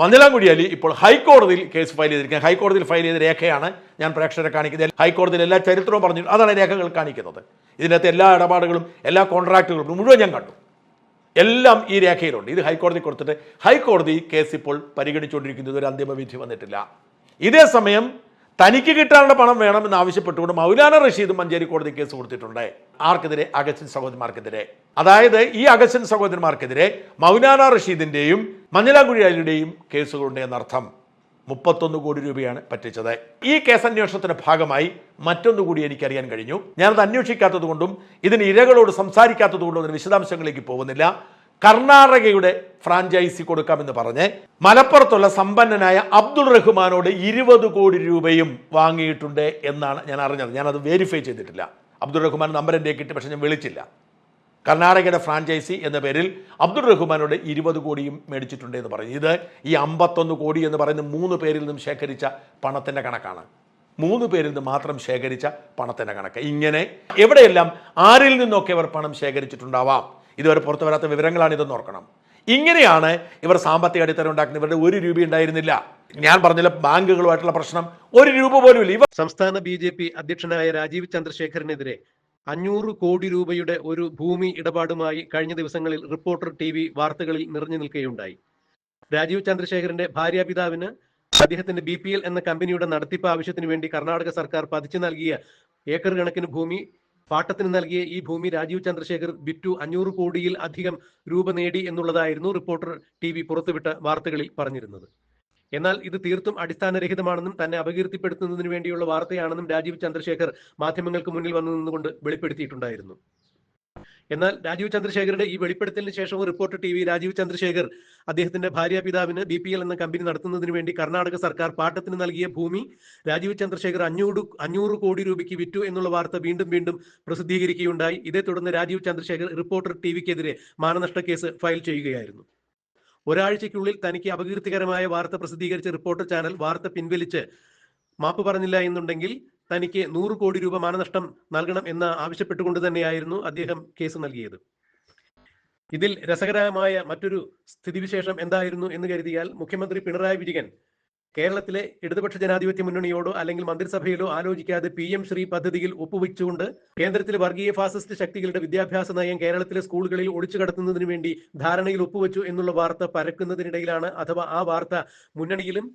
മഞ്ഞളാംകുടി അലി ഇപ്പോൾ ഹൈക്കോടതിയിൽ case file ചെയ്തിരിക്കുന്നത് ഹൈക്കോടതിയിൽ ഫയൽ ചെയ്ത രേഖയാണ് ഞാൻ പ്രേക്ഷകരെ കാണിക്കുന്നത്. ഹൈക്കോടതിയിൽ എല്ലാ ചരിത്രവും പറഞ്ഞു അതാണ് രേഖകൾ കാണിക്കുന്നത്. ഇതിനകത്ത് എല്ലാ ഇടപാടുകളും എല്ലാ കോൺട്രാക്റ്റുകളും മുഴുവൻ ഞാൻ കണ്ടു. എല്ലാം ഈ രേഖയിലുണ്ട്. ഇത് ഹൈക്കോടതി കൊടുത്തിട്ട് ഹൈക്കോടതി കേസ് ഇപ്പോൾ പരിഗണിച്ചുകൊണ്ടിരിക്കുന്നത് ഒരു അന്തിമ വിധി വന്നിട്ടില്ല. ഇതേ സമയം തനിക്ക് കിട്ടാനുള്ള പണം വേണമെന്ന് ആവശ്യപ്പെട്ടുകൊണ്ട് മൗലാന റഷീദ് മഞ്ചേരി കോടതി കേസ് കൊടുത്തിട്ടുണ്ട്. ആർക്കെതിരെ? അഗസ്റ്റിൻ സഹോദരന്മാർക്കെതിരെ അതായത് ഈ അഗസ്റ്റിൻ സഹോദരന്മാർക്കെതിരെ മൗലാന റഷീദിന്റെയും മഞ്ഞളാംകുഴി അലിയുടെയും കേസുകളുണ്ട് എന്നർത്ഥം. മുപ്പത്തൊന്ന് കോടി രൂപയാണ് പറ്റിച്ചത്. ഈ കേസന്വേഷണത്തിന്റെ ഭാഗമായി മറ്റൊന്നു കൂടി എനിക്കറിയാൻ കഴിഞ്ഞു. ഞാനത് അന്വേഷിക്കാത്തത് കൊണ്ടും ഇതിന് ഇരകളോട് സംസാരിക്കാത്തത് കൊണ്ടും അതിന് വിശദാംശങ്ങളിലേക്ക് പോകുന്നില്ല. കർണാടകയുടെ ഫ്രാഞ്ചൈസി കൊടുക്കാമെന്ന് പറഞ്ഞ് മലപ്പുറത്തുള്ള സമ്പന്നനായ അബ്ദുൾ റഹ്മാനോട് ഇരുപത് കോടി രൂപയും വാങ്ങിയിട്ടുണ്ട് എന്നാണ് ഞാൻ അറിഞ്ഞത്. ഞാനത് വെരിഫൈ ചെയ്തിട്ടില്ല. അബ്ദുൾ റഹ്മാൻ നമ്പർ എന്റെ കിട്ടി പക്ഷെ ഞാൻ വിളിച്ചില്ല. കർണാടകയുടെ ഫ്രാഞ്ചൈസി എന്ന പേരിൽ അബ്ദുൾ റഹ്മാനോട് ഇരുപത് കോടിയും മേടിച്ചിട്ടുണ്ട് എന്ന് പറഞ്ഞു. ഇത് ഈ അമ്പത്തൊന്ന് കോടി എന്ന് പറയുന്ന മൂന്ന് പേരിൽ നിന്നും ശേഖരിച്ച പണത്തിന്റെ കണക്കാണ്. മൂന്ന് പേരിൽ നിന്ന് മാത്രം ശേഖരിച്ച പണത്തിന്റെ കണക്ക്. ഇങ്ങനെ എവിടെയെല്ലാം ആരിൽ നിന്നൊക്കെ അവർ പണം ശേഖരിച്ചിട്ടുണ്ടാവാം? ഇതുവരെ പുറത്തു വരാത്ത വിവരങ്ങളാണ് ഇതെന്ന് ഓർക്കണം. ഇങ്ങനെയാണ് ഇവർ സാമ്പത്തിക അടിത്തറ ഉണ്ടാക്കുന്നത്. ഇവരുടെ ഒരു രൂപ ഉണ്ടായിരുന്നില്ല. ഞാൻ പറഞ്ഞില്ല ബാങ്കുകളുമായിട്ടുള്ള പ്രശ്നം ഒരു രൂപ പോലും ഇല്ല. ഇവർ സംസ്ഥാന ബി ജെ പി അധ്യക്ഷനായ രാജീവ് ചന്ദ്രശേഖരനെതിരെ അഞ്ഞൂറ് കോടി രൂപയുടെ ഒരു ഭൂമി ഇടപാടുമായി കഴിഞ്ഞ ദിവസങ്ങളിൽ റിപ്പോർട്ടർ ടി വി വാർത്തകളിൽ നിറഞ്ഞു നിൽക്കുകയുണ്ടായി. രാജീവ് ചന്ദ്രശേഖരന്റെ ഭാര്യാപിതാവിന് അദ്ദേഹത്തിന്റെ ബി പി എൽ എന്ന കമ്പനിയുടെ നടത്തിപ്പ് ആവശ്യത്തിന് വേണ്ടി കർണാടക സർക്കാർ പതിച്ചു നൽകിയ ഏക്കർ കണക്കിന് ഭൂമി പാട്ടത്തിന് നൽകിയ ഈ ഭൂമി രാജീവ് ചന്ദ്രശേഖർ വിറ്റു അഞ്ഞൂറ് കോടിയിൽ അധികം രൂപ നേടി എന്നുള്ളതായിരുന്നു റിപ്പോർട്ടർ ടി വി പുറത്തുവിട്ട വാർത്തകളിൽ പറഞ്ഞിരുന്നത്. എന്നാൽ ഇത് തീർത്തും അടിസ്ഥാനരഹിതമാണെന്നും തന്നെ അപകീർത്തിപ്പെടുത്തുന്നതിന് വേണ്ടിയുള്ള വാർത്തയാണെന്നും രാജീവ് ചന്ദ്രശേഖർ മാധ്യമങ്ങൾക്ക് മുന്നിൽ വന്നു നിന്നുകൊണ്ട് വെളിപ്പെടുത്തിയിട്ടുണ്ടായിരുന്നു. എന്നാൽ രാജീവ് ചന്ദ്രശേഖരുടെ ഈ വെളിപ്പെടുത്തലിന് ശേഷവും report T V Rajeev Chandrasekhar അദ്ദേഹത്തിന്റെ ഭാര്യ പിതാവിന് ബി പി എൽ എന്ന കമ്പനി നടത്തുന്നതിന് വേണ്ടി കർണാടക സർക്കാർ പാട്ടത്തിന് നൽകിയ ഭൂമി രാജീവ് ചന്ദ്രശേഖർ അഞ്ഞൂറ് അഞ്ഞൂറ് കോടി രൂപയ്ക്ക് വിറ്റു എന്നുള്ള വാർത്ത വീണ്ടും വീണ്ടും പ്രസിദ്ധീകരിക്കുകയുണ്ടായി. ഇതേ തുടർന്ന് രാജീവ് ചന്ദ്രശേഖർ റിപ്പോർട്ടർ ടി വിക്കെതിരെ മാനനഷ്ട കേസ് ഫയൽ ചെയ്യുകയായിരുന്നു. ഒരാഴ്ചയ്ക്കുള്ളിൽ തനിക്ക് അപകീർത്തികരമായ വാർത്ത പ്രസിദ്ധീകരിച്ച റിപ്പോർട്ടർ ചാനൽ വാർത്ത പിൻവലിച്ച് മാപ്പ് പറഞ്ഞില്ല എന്നുണ്ടെങ്കിൽ തനിക്ക് നൂറ് കോടി രൂപ മാനനഷ്ടം നൽകണം എന്ന് ആവശ്യപ്പെട്ടുകൊണ്ട് തന്നെയായിരുന്നു അദ്ദേഹം കേസ് നൽകിയത്. ഇതിൽ രസകരമായ മറ്റൊരു സ്ഥിതിവിശേഷം എന്തായിരുന്നു എന്ന് കരുതിയാൽ മുഖ്യമന്ത്രി പിണറായി വിജയൻ കേരളത്തിലെ ഇടതുപക്ഷ ജനാധിപത്യ മുന്നണിയോടോ അല്ലെങ്കിൽ മന്ത്രിസഭയിലോ ആലോചിക്കാതെ പി എം ശ്രീ പദ്ധതിയിൽ ഒപ്പുവെച്ചുകൊണ്ട് കേന്ദ്രത്തിലെ വർഗീയ ഫാസിസ്റ്റ് ശക്തികളുടെ വിദ്യാഭ്യാസ നയം കേരളത്തിലെ സ്കൂളുകളിൽ ഒളിച്ചു കടത്തുന്നതിന് വേണ്ടി ധാരണയിൽ ഒപ്പുവെച്ചു എന്നുള്ള വാർത്ത പരക്കുന്നതിനിടയിലാണ് അഥവാ ആ വാർത്ത മുന്നണിയിലും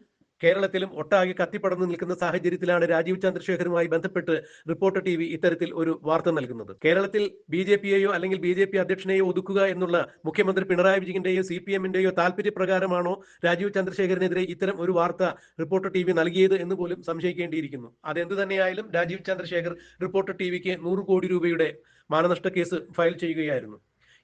കേരളത്തിലും ഒട്ടാകെ കത്തിപ്പടർന്നു നിൽക്കുന്ന സാഹചര്യത്തിലാണ് രാജീവ് ചന്ദ്രശേഖരുമായി ബന്ധപ്പെട്ട് റിപ്പോർട്ടർ ടി വി ഇത്തരത്തിൽ ഒരു വാർത്ത നൽകുന്നത്. കേരളത്തിൽ ബി ജെ പിയെയോ അല്ലെങ്കിൽ ബി ജെ പി അധ്യക്ഷനെയോ ഒതുക്കുക എന്നുള്ള മുഖ്യമന്ത്രി പിണറായി വിജയന്റെയോ സി പി എമ്മിന്റെയോ താല്പര്യപ്രകാരമാണോ രാജീവ് ചന്ദ്രശേഖരനെതിരെ ഇത്തരം ഒരു വാർത്ത റിപ്പോർട്ടർ ടി വി നൽകിയത് എന്ന് പോലും സംശയിക്കേണ്ടിയിരിക്കുന്നു. അതെന്തു തന്നെയായാലും രാജീവ് ചന്ദ്രശേഖർ റിപ്പോർട്ടർ ടി വിക്ക് നൂറ് കോടി രൂപയുടെ മാനനഷ്ട കേസ് ഫയൽ ചെയ്യുകയായിരുന്നു.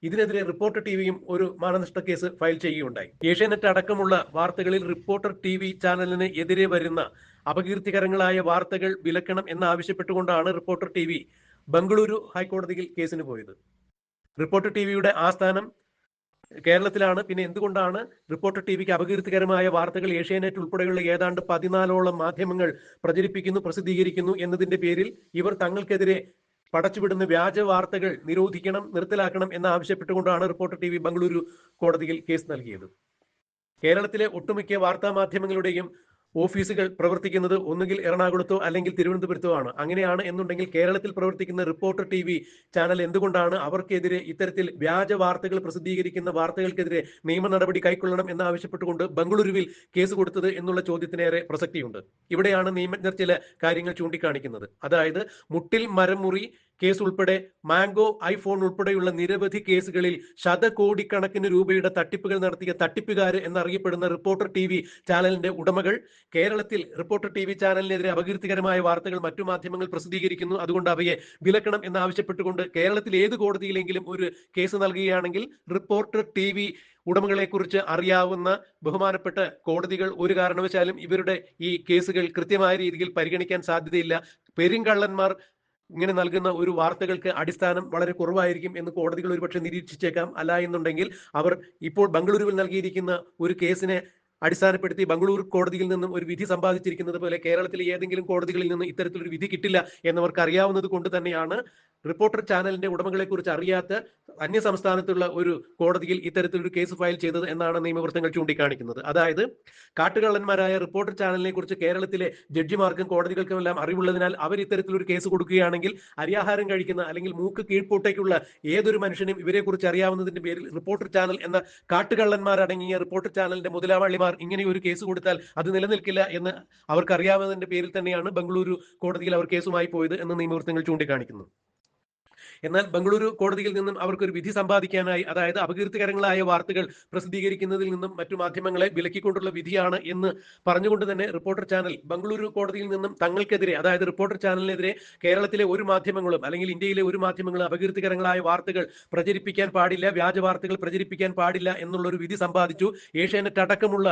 ഇതിനെതിരെ റിപ്പോർട്ടർ ടിവിയും ഒരു മാനനഷ്ട കേസ് ഫയൽ ചെയ്യുകയുണ്ടായി. ഏഷ്യാനെറ്റ് അടക്കമുള്ള വാർത്തകളിൽ റിപ്പോർട്ടർ ടി വി ചാനലിന് എതിരെ വരുന്ന അപകീർത്തികരങ്ങളായ വാർത്തകൾ വിലക്കണം എന്നാവശ്യപ്പെട്ടുകൊണ്ടാണ് റിപ്പോർട്ടർ ടി വി ബംഗളൂരു ഹൈക്കോടതിയിൽ കേസിന് പോയത്. റിപ്പോർട്ടർ ടി വിയുടെ ആസ്ഥാനം കേരളത്തിലാണ്. പിന്നെ എന്തുകൊണ്ടാണ് റിപ്പോർട്ടർ ടി വിക്ക് അപകീർത്തികരമായ വാർത്തകൾ ഏഷ്യാനെറ്റ് ഉൾപ്പെടെയുള്ള ഏതാണ്ട് പതിനാലോളം മാധ്യമങ്ങൾ പ്രചരിപ്പിക്കുന്നു പ്രസിദ്ധീകരിക്കുന്നു എന്നതിന്റെ പേരിൽ ഇവർ തങ്ങൾക്കെതിരെ പടച്ചുവിടുന്ന വ്യാജ വാർത്തകൾ നിരോധിക്കണം നിർത്തലാക്കണം എന്ന് ആവശ്യപ്പെട്ടുകൊണ്ടാണ് റിപ്പോർട്ടർ ടി ബംഗളൂരു കോടതിയിൽ കേസ് നൽകിയത്. കേരളത്തിലെ ഒട്ടുമിക്ക വാർത്താ മാധ്യമങ്ങളുടെയും ഓഫീസുകൾ പ്രവർത്തിക്കുന്നത് ഒന്നുകിൽ എറണാകുളത്തോ അല്ലെങ്കിൽ തിരുവനന്തപുരത്തോ ആണ്. അങ്ങനെയാണ് എന്നുണ്ടെങ്കിൽ കേരളത്തിൽ പ്രവർത്തിക്കുന്ന റിപ്പോർട്ടർ ടി വി ചാനൽ എന്തുകൊണ്ടാണ് അവർക്കെതിരെ ഇത്തരത്തിൽ വ്യാജ വാർത്തകൾ പ്രസിദ്ധീകരിക്കുന്ന വാർത്തകൾക്കെതിരെ നിയമ നടപടി കൈക്കൊള്ളണം എന്നാവശ്യപ്പെട്ടുകൊണ്ട് ബംഗളൂരുവിൽ കേസ് കൊടുത്തത് എന്നുള്ള ചോദ്യത്തിനേറെ പ്രസക്തിയുണ്ട്. ഇവിടെയാണ് നിയമജ്ഞർ ചില കാര്യങ്ങൾ ചൂണ്ടിക്കാണിക്കുന്നത്. അതായത് മുട്ടിൽ മരം മുറി കേസ് ഉൾപ്പെടെ മാംഗോ ഐഫോൺ ഉൾപ്പെടെയുള്ള നിരവധി കേസുകളിൽ ശതകോടിക്കണക്കിന് രൂപയുടെ തട്ടിപ്പുകൾ നടത്തിയ തട്ടിപ്പുകാര് എന്നറിയപ്പെടുന്ന റിപ്പോർട്ടർ ടി വി ചാനലിന്റെ ഉടമകൾ. കേരളത്തിൽ റിപ്പോർട്ടർ ടി വി ചാനലിനെതിരെ അപകീർത്തികരമായ വാർത്തകൾ മറ്റു മാധ്യമങ്ങൾ പ്രസിദ്ധീകരിക്കുന്നു. അതുകൊണ്ട് അവയെ വിലക്കണം എന്നാവശ്യപ്പെട്ടുകൊണ്ട് കേരളത്തിൽ ഏത് കോടതിയിലെങ്കിലും ഒരു കേസ് നൽകുകയാണെങ്കിൽ റിപ്പോർട്ടർ ടി വി ഉടമകളെ കുറിച്ച് അറിയാവുന്ന ബഹുമാനപ്പെട്ട കോടതികൾ ഒരു കാരണവശാലും ഇവരുടെ ഈ കേസുകൾ കൃത്യമായ രീതിയിൽ പരിഗണിക്കാൻ സാധ്യതയില്ല. പെരുങ്കള്ളന്മാർ ഇങ്ങനെ നൽകുന്ന ഒരു വാർത്തകൾക്ക് അടിസ്ഥാനം വളരെ കുറവായിരിക്കും എന്ന് കോടതികൾ ഒരുപക്ഷെ നിരീക്ഷിച്ചേക്കാം. അല്ല എന്നുണ്ടെങ്കിൽ അവർ ഇപ്പോൾ ബംഗളൂരുവിൽ നൽകിയിരിക്കുന്ന ഒരു കേസിനെ അടിസ്ഥാനപ്പെടുത്തി ബംഗളൂരു കോടതിയിൽ നിന്നും ഒരു വിധി സമ്പാദിച്ചിരിക്കുന്നത് പോലെ കേരളത്തിലെ ഏതെങ്കിലും കോടതികളിൽ നിന്ന് ഇത്തരത്തിലൊരു വിധി കിട്ടില്ല എന്നവർക്ക് അറിയാവുന്നത് കൊണ്ട് തന്നെയാണ് റിപ്പോർട്ടർ ചാനലിന്റെ ഉടമകളെ കുറിച്ച് അറിയാത്ത അന്യ സംസ്ഥാനത്തുള്ള ഒരു കോടതിയിൽ ഇത്തരത്തിലൊരു കേസ് ഫയൽ ചെയ്തത് എന്നാണ് നിയമവൃത്തങ്ങൾ ചൂണ്ടിക്കാണിക്കുന്നത്. അതായത് കാട്ടുകള്ളന്മാരായ റിപ്പോർട്ടർ ചാനലിനെ കുറിച്ച് കേരളത്തിലെ ജഡ്ജിമാർക്കും കോടതികൾക്കും എല്ലാം അറിവുള്ളതിനാൽ അവർ ഇത്തരത്തിലൊരു കേസ് കൊടുക്കുകയാണെങ്കിൽ അരിയാഹാരം കഴിക്കുന്ന അല്ലെങ്കിൽ മൂക്ക് കീഴ്പോട്ടേക്കുള്ള ഏതൊരു മനുഷ്യനും ഇവരെ കുറിച്ച് അറിയാവുന്നതിന്റെ പേരിൽ റിപ്പോർട്ടർ ചാനൽ എന്ന കാട്ടുകള്ളന്മാരടങ്ങിയ റിപ്പോർട്ടർ ചാനലിന്റെ മുതലാളിമാർ ഇങ്ങനെ ഒരു കേസ് കൊടുത്താൽ അത് നിലനിൽക്കില്ല എന്ന് അവർക്ക് അറിയാവുന്നതിന്റെ പേരിൽ തന്നെയാണ് ബംഗളൂരു കോടതിയിൽ അവർ കേസുമായി പോയത് എന്ന് നിയമവൃത്തങ്ങൾ ചൂണ്ടിക്കാണിക്കുന്നു. എന്നാൽ ബംഗളൂരു കോടതിയിൽ നിന്നും അവർക്കൊരു വിധി സമ്പാദിക്കാനായി അതായത് അപകീർത്തികരങ്ങളായ വാർത്തകൾ പ്രസിദ്ധീകരിക്കുന്നതിൽ നിന്നും മറ്റു മാധ്യമങ്ങളെ വിലക്കിക്കൊണ്ടുള്ള വിധിയാണ് എന്ന് പറഞ്ഞുകൊണ്ട് തന്നെ റിപ്പോർട്ടർ ചാനൽ ബംഗളൂരു കോടതിയിൽ നിന്നും തങ്ങൾക്കെതിരെ അതായത് റിപ്പോർട്ടർ ചാനലിനെതിരെ കേരളത്തിലെ ഒരു മാധ്യമങ്ങളും അല്ലെങ്കിൽ ഇന്ത്യയിലെ ഒരു മാധ്യമങ്ങളും അപകീർത്തികരങ്ങളായ വാർത്തകൾ പ്രചരിപ്പിക്കാൻ പാടില്ല വ്യാജ വാർത്തകൾ പ്രചരിപ്പിക്കാൻ പാടില്ല എന്നുള്ള ഒരു വിധി സമ്പാദിച്ചു. ഏഷ്യാനെറ്റ് അടക്കമുള്ള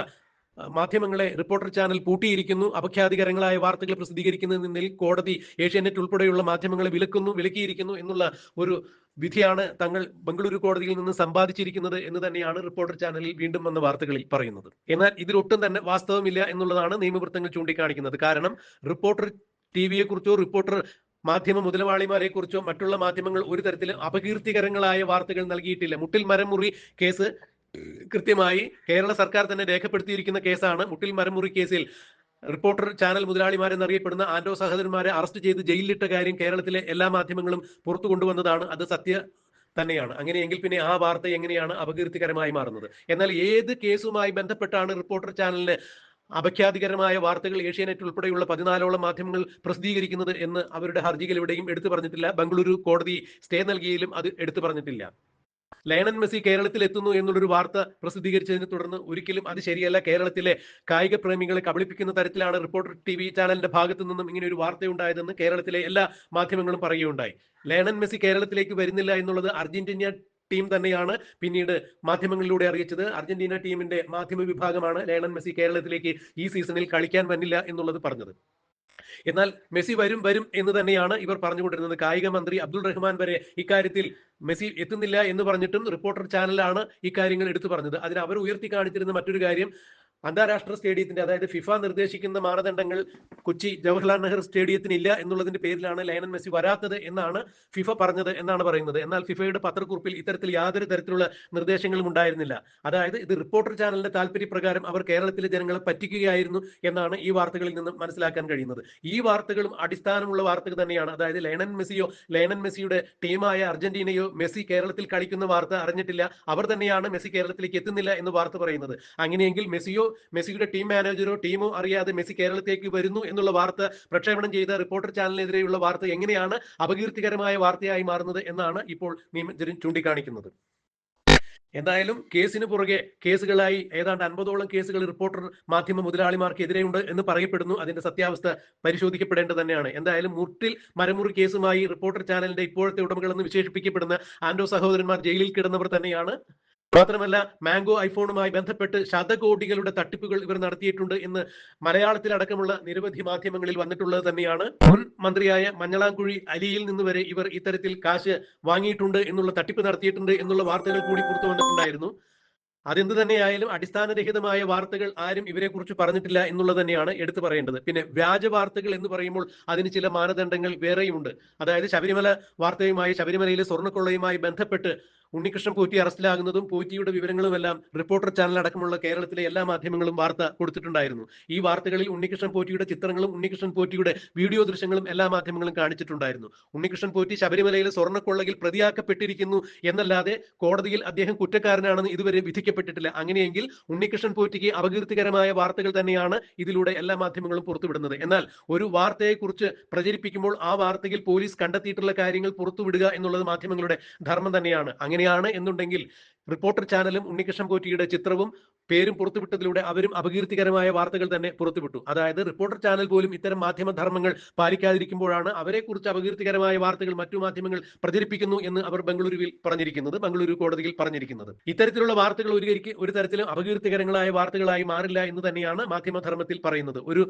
മാധ്യമങ്ങളെ റിപ്പോർട്ടർ ചാനൽ പൂട്ടിയിരിക്കുന്നു. അപഖ്യാതികരങ്ങളായ വാർത്തകൾ പ്രസിദ്ധീകരിക്കുന്നതിൽ കോടതി ഏഷ്യാനെറ്റ് ഉൾപ്പെടെയുള്ള മാധ്യമങ്ങളെ വിലക്കുന്നു വിലക്കിയിരിക്കുന്നു എന്നുള്ള ഒരു വിധിയാണ് തങ്ങൾ ബംഗളൂരു കോടതിയിൽ നിന്ന് സമ്പാദിച്ചിരിക്കുന്നത് എന്ന് തന്നെയാണ് റിപ്പോർട്ടർ ചാനലിൽ വീണ്ടും വന്ന വാർത്തകളിൽ പറയുന്നത്. എന്നാൽ ഇതിലൊട്ടും തന്നെ വാസ്തവമില്ല എന്നുള്ളതാണ് നിയമവൃത്തങ്ങൾ ചൂണ്ടിക്കാണിക്കുന്നത്. കാരണം റിപ്പോർട്ടർ ടി വിയെ കുറിച്ചോ റിപ്പോർട്ടർ മാധ്യമ മുതലവാളിമാരെ കുറിച്ചോ മറ്റുള്ള മാധ്യമങ്ങൾ ഒരു തരത്തിലും അപകീർത്തികരങ്ങളായ വാർത്തകൾ നൽകിയിട്ടില്ല. മുട്ടിൽ മരം മുറി കേസ് കൃത്യമായി കേരള സർക്കാർ തന്നെ രേഖപ്പെടുത്തിയിരിക്കുന്ന കേസാണ് മുട്ടിൽ മരമുറി കേസിൽ റിപ്പോർട്ടർ ചാനൽ മുതലാളിമാരെന്നറിയപ്പെടുന്ന ആൻഡോ സഹോദരന്മാരെ അറസ്റ്റ് ചെയ്ത് ജയിലിലിട്ട കാര്യം കേരളത്തിലെ എല്ലാ മാധ്യമങ്ങളും പുറത്തു കൊണ്ടുവന്നതാണ്. അത് സത്യ തന്നെയാണ്. അങ്ങനെയെങ്കിൽ പിന്നെ ആ വാർത്ത എങ്ങനെയാണ് അപകീർത്തികരമായി മാറുന്നത്? എന്നാൽ ഏത് കേസുമായി ബന്ധപ്പെട്ടാണ് റിപ്പോർട്ടർ ചാനലിന് അപഖ്യാതികരമായ വാർത്തകൾ ഏഷ്യാനെറ്റ് ഉൾപ്പെടെയുള്ള പതിനാലോളം മാധ്യമങ്ങൾ പ്രസിദ്ധീകരിക്കുന്നത് എന്ന് അവരുടെ ഹർജികൾ എവിടെയും എടുത്തു പറഞ്ഞിട്ടില്ല. ബംഗളൂരു കോടതി സ്റ്റേ നൽകിയാലും അത് എടുത്തു പറഞ്ഞിട്ടില്ല. ലയണൻ മെസ്സി കേരളത്തിൽ എത്തുന്നു എന്നുള്ളൊരു വാർത്ത പ്രസിദ്ധീകരിച്ചതിനെ തുടർന്ന് ഒരിക്കലും അത് ശരിയല്ല. കേരളത്തിലെ കായിക പ്രേമികളെ കബളിപ്പിക്കുന്ന തരത്തിലാണ് റിപ്പോർട്ടർ ടി വി ചാനലിന്റെ ഭാഗത്തു നിന്നും ഇങ്ങനെ ഒരു വാർത്തയുണ്ടായതെന്ന് കേരളത്തിലെ എല്ലാ മാധ്യമങ്ങളും പറയുകയുണ്ടായി. ലയണൻ മെസ്സി കേരളത്തിലേക്ക് വരുന്നില്ല എന്നുള്ളത് അർജന്റീന ടീം തന്നെയാണ് പിന്നീട് മാധ്യമങ്ങളിലൂടെ അറിയിച്ചത്. അർജന്റീന ടീമിന്റെ മാധ്യമ വിഭാഗമാണ് ലയണൻ മെസ്സി കേരളത്തിലേക്ക് ഈ സീസണിൽ കളിക്കാൻ വന്നില്ല എന്നുള്ളത് പറഞ്ഞത്. എന്നാൽ മെസ്സി വരും വരും എന്ന് തന്നെയാണ് ഇവർ പറഞ്ഞുകൊണ്ടിരുന്നത്. കായിക മന്ത്രി അബ്ദുൾ റഹ്മാൻ വരെ ഇക്കാര്യത്തിൽ മെസ്സി എത്തുന്നില്ല എന്ന് പറഞ്ഞിട്ടും റിപ്പോർട്ടർ ചാനലാണ് ഇക്കാര്യങ്ങൾ എടുത്തു പറഞ്ഞത്. അതിന് അവർ ഉയർത്തി കാണിച്ചിരുന്ന മറ്റൊരു കാര്യം അന്താരാഷ്ട്ര സ്റ്റേഡിയത്തിന്റെ അതായത് ഫിഫ നിർദ്ദേശിക്കുന്ന മാനദണ്ഡങ്ങൾ കൊച്ചി ജവഹർലാൽ നെഹ്റു സ്റ്റേഡിയത്തിന് ഇല്ല എന്നുള്ളതിന്റെ പേരിലാണ് ലയനൻ മെസ്സി വരാത്തത് എന്നാണ് ഫിഫ പറഞ്ഞത് എന്നാണ് പറയുന്നത്. എന്നാൽ ഫിഫയുടെ പത്രക്കുറിപ്പിൽ ഇത്തരത്തിൽ യാതൊരു തരത്തിലുള്ള നിർദ്ദേശങ്ങളും ഉണ്ടായിരുന്നില്ല. അതായത് ഇത് റിപ്പോർട്ടർ ചാനലിന്റെ താല്പര്യപ്രകാരം അവർ കേരളത്തിലെ ജനങ്ങളെ പറ്റിക്കുകയായിരുന്നു എന്നാണ് ഈ വാർത്തകളിൽ നിന്നും മനസ്സിലാക്കാൻ കഴിയുന്നത്. ഈ വാർത്തകളും അടിസ്ഥാനമുള്ള വാർത്തകൾ തന്നെയാണ്. അതായത് ലയണൻ മെസ്സിയോ ലയണൻ മെസ്സിയുടെ ടീമായ അർജന്റീനയോ മെസ്സി കേരളത്തിൽ കളിക്കുന്ന വാർത്ത അറിഞ്ഞിട്ടില്ല. അവർ തന്നെയാണ് മെസ്സി കേരളത്തിലേക്ക് എത്തുന്നില്ല എന്ന് വാർത്ത പറയുന്നത്. അങ്ങനെയെങ്കിൽ മെസ്സിയോ മെസ്സിയുടെ ടീം മാനേജറോ ടീമോ അറിയാതെ മെസ്സി കേരളത്തിലേക്ക് വരുന്നു എന്നുള്ള വാർത്ത പ്രക്ഷേപണം ചെയ്ത റിപ്പോർട്ടർ ചാനലിനെതിരെയുള്ള വാർത്ത എങ്ങനെയാണ് അപകീർത്തികരമായ വാർത്തയായി മാറുന്നത് എന്നാണ് ഇപ്പോൾ നിയമജ്ഞൻ ചൂണ്ടിക്കാണിക്കുന്നത്. എന്തായാലും കേസിന് പുറകെ കേസുകളായി ഏതാണ്ട് അൻപതോളം കേസുകൾ റിപ്പോർട്ടർ മാധ്യമ മുതലാളിമാർക്കെതിരെയുണ്ട് എന്ന് പറയപ്പെടുന്നു. അതിന്റെ സത്യാവസ്ഥ പരിശോധിക്കപ്പെടേണ്ടത് തന്നെയാണ്. എന്തായാലും മുട്ടിൽ മരമുറി കേസുമായി റിപ്പോർട്ടർ ചാനലിന്റെ ഇപ്പോഴത്തെ ഉടമകളെന്ന് വിശേഷിപ്പിക്കപ്പെടുന്ന ആൻഡോ സഹോദരന്മാർ ജയിലിൽ കിടന്നവർ തന്നെയാണ് മാത്രമല്ല മാംഗോ ഐഫോണുമായി ബന്ധപ്പെട്ട് ശതകോടികളുടെ തട്ടിപ്പുകൾ ഇവർ നടത്തിയിട്ടുണ്ട് എന്ന് മലയാളത്തിലടക്കമുള്ള നിരവധി മാധ്യമങ്ങളിൽ വന്നിട്ടുള്ളത് തന്നെയാണ്. മുൻ മന്ത്രിയായ മഞ്ഞളാംകുഴി അലിയിൽ നിന്ന് വരെ ഇവർ ഇത്തരത്തിൽ കാശ് വാങ്ങിയിട്ടുണ്ട് എന്നുള്ള തട്ടിപ്പ് നടത്തിയിട്ടുണ്ട് എന്നുള്ള വാർത്തകൾ കൂടി പുറത്തു വന്നിട്ടുണ്ടായിരുന്നു. അതെന്ത് തന്നെയായാലും അടിസ്ഥാനരഹിതമായ വാർത്തകൾ ആരും ഇവരെ കുറിച്ച് പറഞ്ഞിട്ടില്ല എന്നുള്ളത് തന്നെയാണ് എടുത്തു പറയേണ്ടത്. പിന്നെ വ്യാജ വാർത്തകൾ എന്ന് പറയുമ്പോൾ അതിന് ചില മാനദണ്ഡങ്ങൾ വേറെയുമുണ്ട് അതായത് ശബരിമല വാർത്തയുമായി ശബരിമലയിലെ സ്വർണക്കൊള്ളയുമായി ബന്ധപ്പെട്ട് ഉണ്ണികൃഷ്ണൻ പോറ്റി അറസ്റ്റിലാകുന്നതും പോറ്റിയുടെ വിവരങ്ങളും എല്ലാം റിപ്പോർട്ടർ ചാനൽ അടക്കമുള്ള കേരളത്തിലെ എല്ലാ മാധ്യമങ്ങളും വാർത്ത കൊടുത്തിട്ടുണ്ടായിരുന്നു. ഈ വാർത്തകളിൽ ഉണ്ണികൃഷ്ണൻ പോറ്റിയുടെ ചിത്രങ്ങളും ഉണ്ണികൃഷ്ണൻ പോറ്റിയുടെ വീഡിയോ ദൃശ്യങ്ങളും എല്ലാ മാധ്യമങ്ങളും കാണിച്ചിട്ടുണ്ടായിരുന്നു. ഉണ്ണികൃഷ്ണൻ പോറ്റി ശബരിമലയിലെ സ്വർണക്കൊള്ളയിൽ പ്രതിയാക്കപ്പെട്ടിരിക്കുന്നു എന്നല്ലാതെ കോടതിയിൽ അദ്ദേഹം കുറ്റക്കാരനാണെന്ന് ഇതുവരെ വിധിക്കപ്പെട്ടിട്ടില്ല. അങ്ങനെയെങ്കിൽ ഉണ്ണികൃഷ്ണൻ പോറ്റിക്ക് അപകീർത്തികരമായ വാർത്തകൾ തന്നെയാണ് ഇതിലൂടെ എല്ലാ മാധ്യമങ്ങളും പുറത്തുവിടുന്നത്. എന്നാൽ ഒരു വാർത്തയെക്കുറിച്ച് പ്രചരിപ്പിക്കുമ്പോൾ ആ വാർത്തയിൽ പോലീസ് കണ്ടെത്തിയിട്ടുള്ള കാര്യങ്ങൾ പുറത്തുവിടുക എന്നുള്ളത് മാധ്യമങ്ങളുടെ ധർമ്മം തന്നെയാണ്. അങ്ങനെയാണ് എന്നുണ്ടെങ്കിൽ റിപ്പോർട്ടർ ചാനലും ഉണ്ണികൃഷ്ണൻ കോറ്റിയുടെ ചിത്രവും പേരും പുറത്തുവിട്ടതിലൂടെ അവരും അപകീർത്തികരമായ വാർത്തകൾ തന്നെ പുറത്തുവിട്ടു. അതായത് റിപ്പോർട്ടർ ചാനൽ പോലും ഇത്തരം മാധ്യമധർമ്മങ്ങൾ പാലിക്കാതിരിക്കുമ്പോഴാണ് അവരെക്കുറിച്ച് അപകീർത്തികരമായ വാർത്തകൾ മറ്റു മാധ്യമങ്ങൾ പ്രചരിപ്പിക്കുന്നു എന്ന് അവർ ബംഗളൂരുവിൽ പറഞ്ഞിരിക്കുന്നത് ബംഗളൂരു കോടതിയിൽ പറഞ്ഞിരിക്കുന്നത്. ഇത്തരത്തിലുള്ള വാർത്തകൾ ഒരു ഒരു തരത്തിലും അപകീർത്തികരങ്ങളായ വാർത്തകളായി മാറില്ല എന്ന് തന്നെയാണ് മാധ്യമധർമ്മത്തിൽ പറയുന്നത്. ഒരു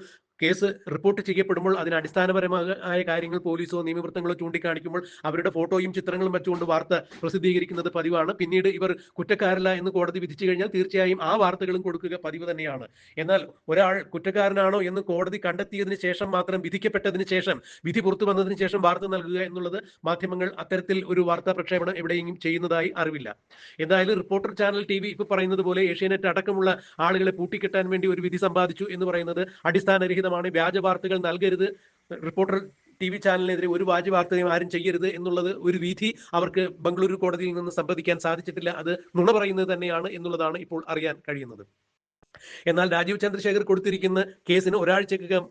കേസ് റിപ്പോർട്ട് ചെയ്യപ്പെടുമ്പോൾ അതിന് അടിസ്ഥാനപരമായ കാര്യങ്ങൾ പോലീസോ നിയമവൃത്തങ്ങളോ ചൂണ്ടിക്കാണിക്കുമ്പോൾ അവരുടെ ഫോട്ടോയും ചിത്രങ്ങളും വെച്ചുകൊണ്ട് വാർത്ത പ്രസിദ്ധീകരിക്കുന്നത് പതിവാണ്. പിന്നീട് ഇവർ കുറ്റക്കാരല്ല എന്ന് കോടതി വിധിച്ചു കഴിഞ്ഞാൽ തീർച്ചയായും ആ വാർത്തകളും കൊടുക്കുക പതിവ് തന്നെയാണ്. എന്നാൽ ഒരാൾ കുറ്റക്കാരനാണോ എന്ന് കോടതി കണ്ടെത്തിയതിന് ശേഷം മാത്രം വിധിക്കപ്പെട്ടതിന് ശേഷം വിധി പുറത്തു വന്നതിന് ശേഷം വാർത്ത നൽകുക എന്നുള്ളത് മാധ്യമങ്ങൾ അത്തരത്തിൽ ഒരു വാർത്താ പ്രക്ഷേപണം എവിടെയും ചെയ്യുന്നതായി അറിവില്ല. എന്തായാലും റിപ്പോർട്ടർ ചാനൽ ടി വി ഇപ്പൊ പറയുന്നത് പോലെ ഏഷ്യാനെറ്റ് അടക്കമുള്ള ആളുകളെ പൂട്ടിക്കെട്ടാൻ വേണ്ടി ഒരു വിധി സമ്പാദിച്ചു എന്ന് പറയുന്നത് അടിസ്ഥാനരഹിതമാണ്. വ്യാജ വാർത്തകൾ നൽകരുത്. റിപ്പോർട്ടർ ടി വി ചാനലിനെതിരെ ഒരു വ്യാജ വാർത്തയും ആരും ചെയ്യരുത് എന്നുള്ളത് ഒരു വിധി അവർക്ക് ബംഗളൂരു കോടതിയിൽ നിന്ന് സമ്മതിക്കാൻ സാധിച്ചിട്ടില്ല. അത് നുണ പറയുന്നത് തന്നെയാണ് എന്നുള്ളതാണ് ഇപ്പോൾ അറിയാൻ കഴിയുന്നത്. എന്നാൽ രാജീവ് ചന്ദ്രശേഖർ കൊടുത്തിരിക്കുന്ന കേസിന് ഒരാഴ്ചക്കകം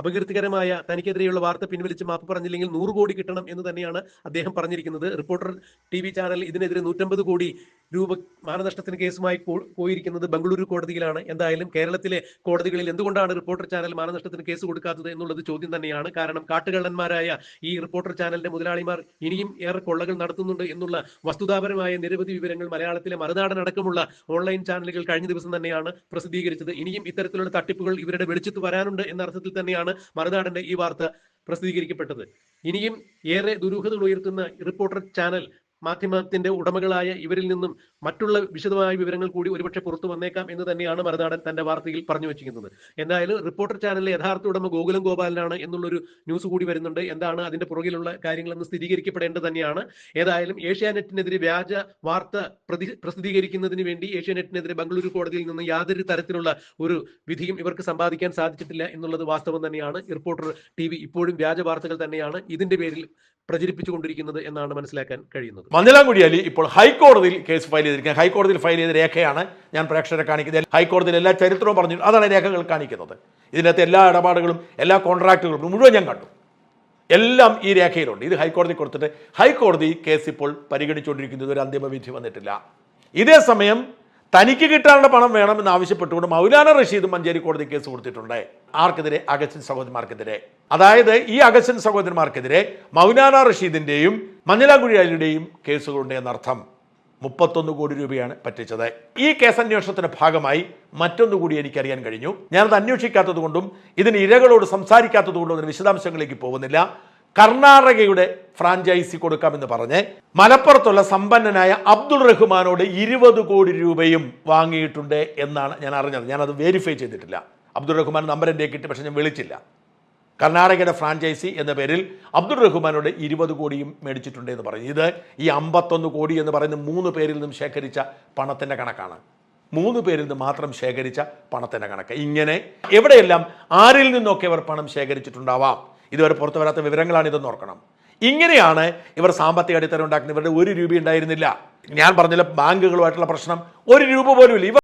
അപകീർത്തികരമായ തനിക്കെതിരെയുള്ള വാർത്ത പിൻവലിച്ച് മാപ്പ് പറഞ്ഞില്ലെങ്കിൽ നൂറ് കോടി കിട്ടണം എന്ന് തന്നെയാണ് അദ്ദേഹം പറഞ്ഞിരിക്കുന്നത്. റിപ്പോർട്ടർ ടി വി ചാനൽ ഇതിനെതിരെ നൂറ്റമ്പത് കോടി രൂപ മാനനഷ്ടത്തിന് കേസുമായി പോയിരിക്കുന്നത് ബംഗളൂരു കോടതിയിലാണ്. എന്തായാലും കേരളത്തിലെ കോടതികളിൽ എന്തുകൊണ്ടാണ് റിപ്പോർട്ടർ ചാനൽ മാനനഷ്ടത്തിന് കേസ് കൊടുക്കാത്തത് എന്നുള്ളത് ചോദ്യം തന്നെയാണ്. കാരണം കാട്ടുകള്ളന്മാരായ ഈ റിപ്പോർട്ടർ ചാനലിന്റെ മുതലാളിമാർ ഇനിയും ഏറെ കൊള്ളകൾ നടത്തുന്നുണ്ട് എന്നുള്ള വസ്തുതാപരമായ നിരവധി വിവരങ്ങൾ മലയാളത്തിലെ മറുനാടൻ അടക്കമുള്ള ഓൺലൈൻ ചാനലുകൾ കഴിഞ്ഞ ദിവസം തന്നെയാണ് പ്രസിദ്ധീകരിച്ചത്. ഇനിയും ഇത്തരത്തിലുള്ള തട്ടിപ്പുകൾ ഇവരുടെ വെളിച്ചത്ത് വരാനുണ്ട് എന്ന അർത്ഥത്തിൽ തന്നെയാണ് മറുനാടന്റെ ഈ വാർത്ത പ്രസിദ്ധീകരിക്കപ്പെട്ടത്. ഇനിയും ഏറെ ദുരൂഹതകൾ ഉയർത്തുന്ന റിപ്പോർട്ടർ ചാനൽ മാധ്യമത്തിന്റെ ഉടമകളായ ഇവരിൽ നിന്നും മറ്റുള്ള വിശദമായ വിവരങ്ങൾ കൂടി ഒരുപക്ഷെ പുറത്തു വന്നേക്കാം എന്ന് തന്നെയാണ് മറുനാടൻ തന്റെ വാർത്തയിൽ പറഞ്ഞു വെച്ചിരിക്കുന്നത്. എന്തായാലും റിപ്പോർട്ടർ ചാനലിലെ യഥാർത്ഥ ഉടമ ഗോകുലം ഗോപാലനാണ് എന്നുള്ളൊരു ന്യൂസ് കൂടി വരുന്നുണ്ട്. എന്താണ് അതിന്റെ പുറകിലുള്ള കാര്യങ്ങളെന്ന് സ്ഥിരീകരിക്കപ്പെടേണ്ടത് തന്നെയാണ്. ഏതായാലും ഏഷ്യാനെറ്റിനെതിരെ വ്യാജ വാർത്ത പ്രതി പ്രസിദ്ധീകരിക്കുന്നതിന് വേണ്ടി ഏഷ്യാനെറ്റിനെതിരെ ബംഗളൂരു കോടതിയിൽ നിന്ന് യാതൊരു തരത്തിലുള്ള ഒരു വിധിയും ഇവർക്ക് സമ്പാദിക്കാൻ സാധിച്ചിട്ടില്ല എന്നുള്ളത് വാസ്തവം തന്നെയാണ്. റിപ്പോർട്ടർ ടി ഇപ്പോഴും വ്യാജ വാർത്തകൾ തന്നെയാണ്. ഇതിന്റെ പേരിൽ പ്രചരിപ്പിച്ചുകൊണ്ടിരിക്കുന്നത് എന്നാണ് മനസ്സിലാക്കാൻ കഴിയുന്നത്. മഞ്ഞളാംകുടി അലി ഇപ്പോൾ ഹൈക്കോടതിയിൽ കേസ് ഫയൽ ചെയ്തിരിക്കുന്നത് ഹൈക്കോടതിയിൽ ഫയൽ ചെയ്ത രേഖയാണ് ഞാൻ പ്രേക്ഷകരെ കാണിക്കുന്നത്. ഹൈക്കോടതിയിൽ എല്ലാ ചരിത്രവും പറഞ്ഞു. അതാണ് രേഖകൾ കാണിക്കുന്നത്. ഇതിനകത്ത് എല്ലാ ഇടപാടുകളും എല്ലാ കോൺട്രാക്റ്റുകളും മുഴുവൻ ഞാൻ കണ്ടു. എല്ലാം ഈ രേഖയിലുണ്ട്. ഇത് ഹൈക്കോടതി കൊടുത്തിട്ട് ഹൈക്കോടതി കേസ് ഇപ്പോൾ പരിഗണിച്ചുകൊണ്ടിരിക്കുന്നത് ഒരു അന്തിമ വിധി വന്നിട്ടില്ല. ഇതേ സമയം തനിക്ക് കിട്ടാനുള്ള പണം വേണമെന്ന് ആവശ്യപ്പെട്ടുകൊണ്ട് മൗലാന റഷീദ് മഞ്ചേരി കോടതി കേസ് കൊടുത്തിട്ടുണ്ട്. ആർക്കെതിരെ? അഗസ്റ്റിൻ സഹോദരന്മാർക്കെതിരെ അതായത് ഈ അഗസ്റ്റിൻ സഹോദരന്മാർക്കെതിരെ മൗലാന റഷീദിന്റെയും മഞ്ഞലാംകുഴി അലിയുടെയും കേസുകളുണ്ട് എന്നർത്ഥം. മുപ്പത്തൊന്ന് കോടി രൂപയാണ് പറ്റിച്ചത്. ഈ കേസന്വേഷണത്തിന്റെ ഭാഗമായി മറ്റൊന്നു കൂടി എനിക്കറിയാൻ കഴിഞ്ഞു. ഞാനത് അന്വേഷിക്കാത്തത് കൊണ്ടും ഇതിന് ഇരകളോട് സംസാരിക്കാത്തത് കൊണ്ടും അതിന് വിശദാംശങ്ങളിലേക്ക് പോകുന്നില്ല. കർണാടകയുടെ ഫ്രാഞ്ചൈസി കൊടുക്കാമെന്ന് പറഞ്ഞ് മലപ്പുറത്തുള്ള സമ്പന്നനായ അബ്ദുൾ റഹ്മാനോട് ഇരുപത് കോടി രൂപയും വാങ്ങിയിട്ടുണ്ട് എന്നാണ് ഞാൻ അറിഞ്ഞത്. ഞാനത് വെരിഫൈ ചെയ്തിട്ടില്ല. അബ്ദുൾ റഹ്മാൻ നമ്പർ എന്റെ കിട്ടി പക്ഷെ ഞാൻ വിളിച്ചില്ല. കർണാടകയുടെ ഫ്രാഞ്ചൈസി എന്ന പേരിൽ അബ്ദുൾ റഹ്മാനോട് ഇരുപത് കോടിയും മേടിച്ചിട്ടുണ്ട് എന്ന് പറഞ്ഞു. ഇത് ഈ അമ്പത്തൊന്ന് കോടി എന്ന് പറയുന്ന മൂന്ന് പേരിൽ നിന്നും ശേഖരിച്ച പണത്തിന്റെ കണക്കാണ്. മൂന്ന് പേരിൽ നിന്ന് മാത്രം ശേഖരിച്ച പണത്തിന്റെ കണക്ക്. ഇങ്ങനെ എവിടെയെല്ലാം ആരിൽ നിന്നൊക്കെ അവർ പണം ശേഖരിച്ചിട്ടുണ്ടാവാം? ഇതുവരെ പുറത്തു വരാത്ത വിവരങ്ങളാണ് ഇതെന്ന് ഓർക്കണം. ഇങ്ങനെയാണ് ഇവർ സാമ്പത്തിക അടിത്തറ ഉണ്ടാക്കുന്നത്. ഇവരുടെ ഒരു രൂപ ഉണ്ടായിരുന്നില്ല. ഞാൻ പറഞ്ഞില്ല ബാങ്കുകളുമായിട്ടുള്ള പ്രശ്നം ഒരു രൂപ പോലും ഇല്ല.